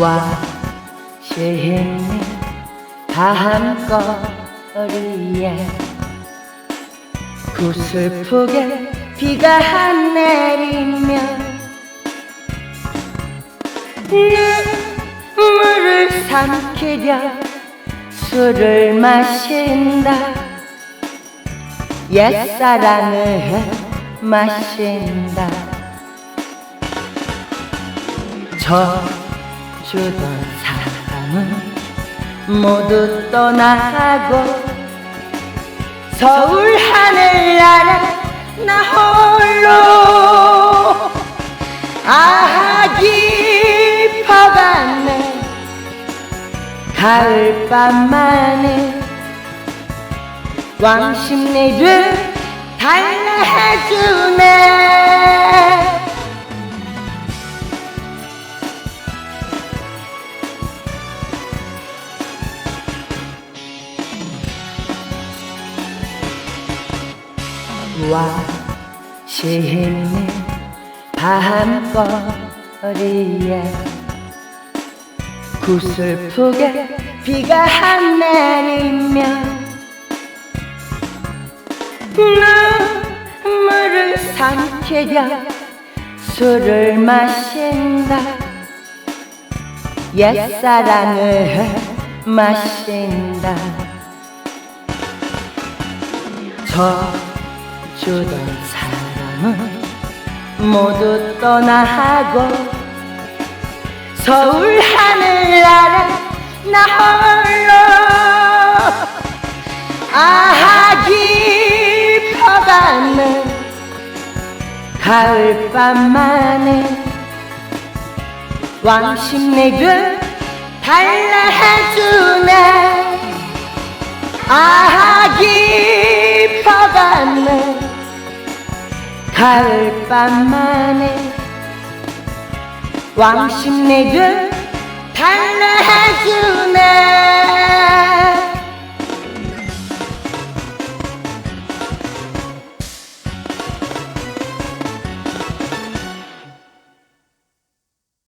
와 시는 밤거리에 구슬프게 비가 내리면 눈물을 삼키려 술을 마신다. 옛사랑을 마신다. 져 주던 사람은 모두 떠나고 서울 하늘 아래 나 홀로 아 깊어가네. 가을밤만에 왕십리를 와 시는 밤거리에 구슬프게 비가 내리면 눈물을 삼키려 술을 마신다. 옛사랑을 마신다. 져 주던 사람은 모두 떠나고 서울 하늘 아래 나 홀로 아하 깊어가는 가을밤만에 왕십리를 달래주네. 아하 깊어가는 가을밤만에 왕십리를 달래주네